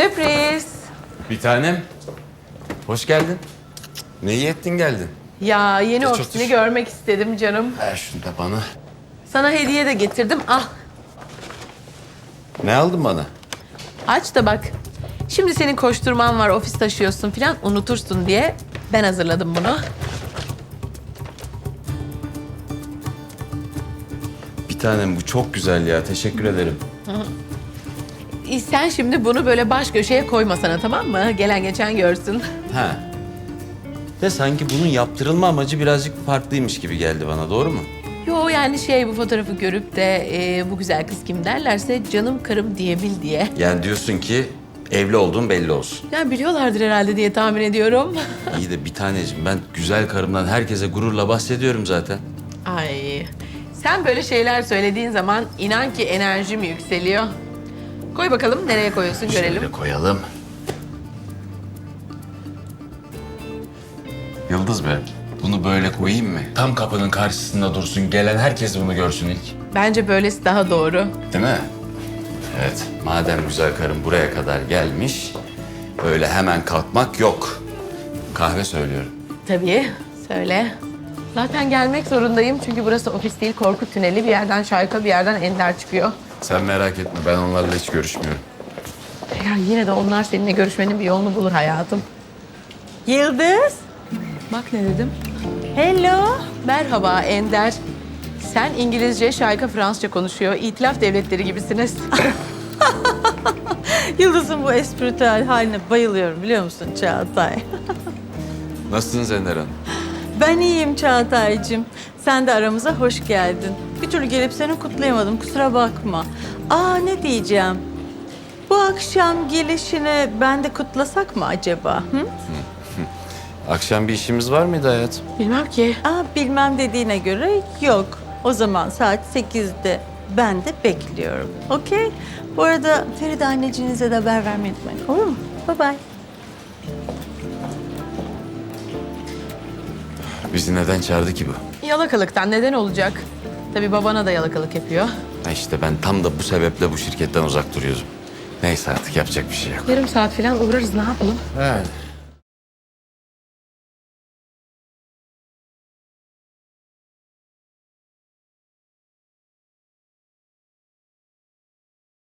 Sürpriz. Bir tanem. Hoş geldin. Ne iyi ettin geldin. Ya yeni Geç ofisini otur. görmek istedim canım. Ver şunu da bana. Sana hediye de getirdim. Al Ne aldın bana? aç da bak. Şimdi senin koşturman var, ofis taşıyorsun falan unutursun diye ben hazırladım bunu. Bir tanem bu çok güzel ya. Teşekkür ederim. E, Sen şimdi bunu böyle baş köşeye koymasana tamam mı? Gelen geçen görsün. Ha. De sanki bunun yaptırılma amacı birazcık farklıymış gibi geldi bana. Doğru mu? Yo yani şey bu fotoğrafı görüp de e, bu güzel kız kim derlerse canım karım diyebil diye. Yani diyorsun ki evli olduğun belli olsun. Ya biliyorlardır herhalde diye tahmin ediyorum. İyi de bir taneciğim ben güzel karımdan herkese gururla bahsediyorum zaten. Ay sen böyle şeyler söylediğin zaman inan ki enerjim yükseliyor. Koy bakalım nereye koyuyorsun görelim. Şöyle koyalım. Yıldız be. Bunu böyle koyayım mı? Tam kapının karşısında dursun. Gelen herkes bunu görsün ilk. Bence böylesi daha doğru. Değil mi? Evet. Madem güzel karım buraya kadar gelmiş, öyle hemen kalkmak yok. Kahve söylüyorum. Tabii söyle. Zaten gelmek zorundayım çünkü burası ofis değil korku tüneli. Bir yerden şarkı bir yerden ender çıkıyor. Sen merak etme ben onlarla hiç görüşmüyorum. Ya yine de onlar seninle görüşmenin bir yolunu bulur hayatım. Yıldız. Bak ne dedim. Hello. Merhaba Ender. Sen İngilizce, Şayka Fransızca konuşuyor. İtilaf devletleri gibisiniz. Yıldız'ın bu espritüel haline bayılıyorum biliyor musun Çağatay? Nasılsınız Ender Hanım? Ben iyiyim Çağatay'cığım. Sen de aramıza hoş geldin. Bir türlü gelip seni kutlayamadım kusura bakma. Aa ne diyeceğim? Bu akşam gelişini ben de kutlasak mı acaba? Hı? Akşam bir işimiz var mıydı hayat? Bilmem ki. Aa, bilmem dediğine göre yok. O zaman saat 8'de ben de bekliyorum. Okey? Bu arada Feride annecinize de haber vermeyi unutmayın. Olur mu? Bye bye. Bizi neden çağırdı ki bu? Yalakalıktan neden olacak? Tabii babana da yalakalık yapıyor. Ha işte ben tam da bu sebeple bu şirketten uzak duruyordum. Neyse artık yapacak bir şey yok. Yarım saat falan uğrarız ne yapalım? Evet.